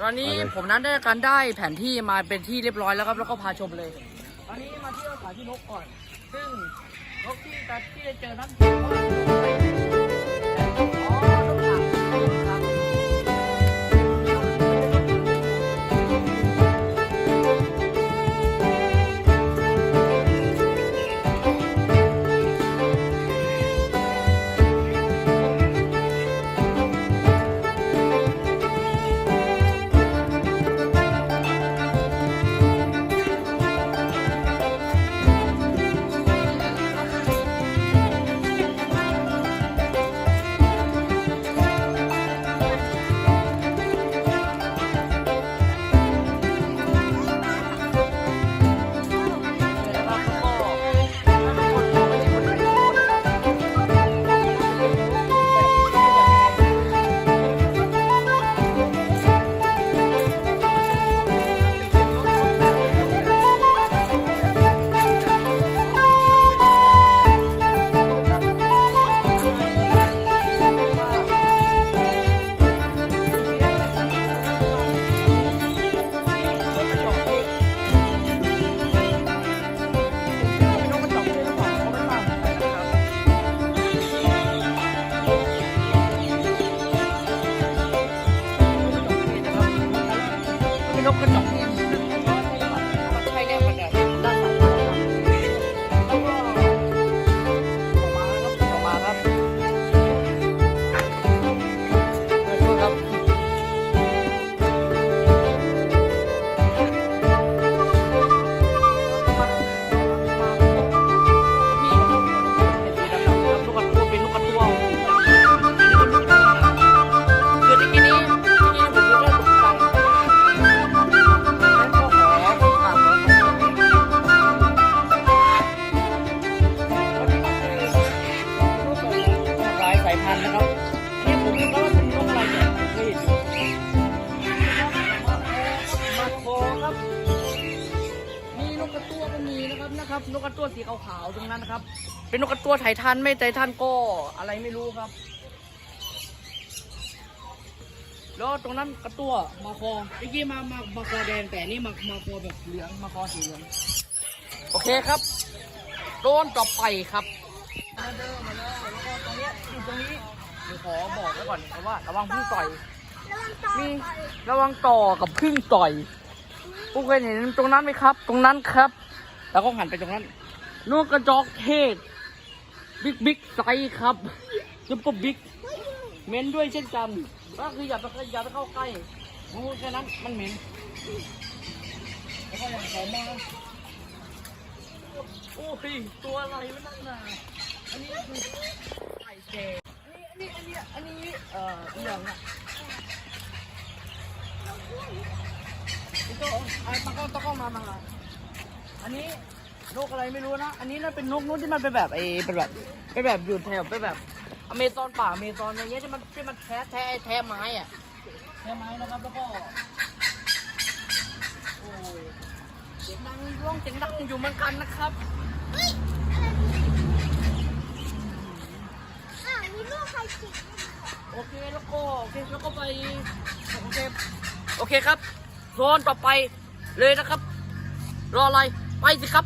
ตอนนี้ผมนั้นได้การได้แผนที่มาเป็นที่เรียบร้อยแล้วครับแล้วก็พาชมเลยตอนนี้มาเที่ยวสถานที่นกก่อน ซึ่งนกที่จะที่จะเจอนั้น มาโคครับ มีนกกระตั้วก็มีนะครับนะครับ นกกระตั้วสีขาวๆตรงนั้นนะครับ เป็นนกกระตั้วไททันไม่ไททันก็อะไรไม่รู้ครับ แล้วตรงนั้นกระตั้วมาคอเมื่อกี้มามามาคอแดงแต่นี่มามาคอแบบเหลืองมาคอสีเหลืองโอเคครับโดนต่อไปครับมาเดินมาแล้วแล้วก็ตรงเนี้ยอยู่ตรงนี้เดี๋ยวขอบอกไว้ก่อนนะว่าระวังพึ่งต่อยมีระวังต่อกับพึ่งต่อย ผู้เคยเห็นตรงนั้นไหมครับ ตรงนั้นครับ แล้วก็หันไปตรงนั้นนกกระจอกเทศ บิ๊กบิ๊กไซส์ครับซุปเปอร์บิ๊กเหม็นด้วยเช่นกันก็คืออย่าไปอย่าไปเข้าใกล้มูแค่นั้นมันเหม็นแล้วก็อย่างของมาโอ้ยตัวอะไรวะนั่นน่ะอันนี้คือไก่แก่อันนี้อันนี้อันนี้อันนี้เอ่ออีหยังอะนี่ ก็ไอ้ตะก้องตะก้องมามามาอันนี้นกอะไรไม่รู้นะ อันนี้น่าเป็นนกนู้นที่มันเป็นแบบไอ้เป็นแบบเป็นแบบอยู่แถวเป็นแบบอเมซอนป่าอเมซอนอะไรเงี้ยที่มันที่มันแท้แท้แท้ไม้อะแท้ไม้นะครับแล้วก็โอ้ยเสียงดังร้องเสียงดังอยู่เหมือนกันนะครับอะมีลูกใครจิกโอเคแล้วก็โอเคแล้วก็ไปโอเคโอเคครับ โซนต่อไปเลยนะครับ รออะไร ไปสิครับ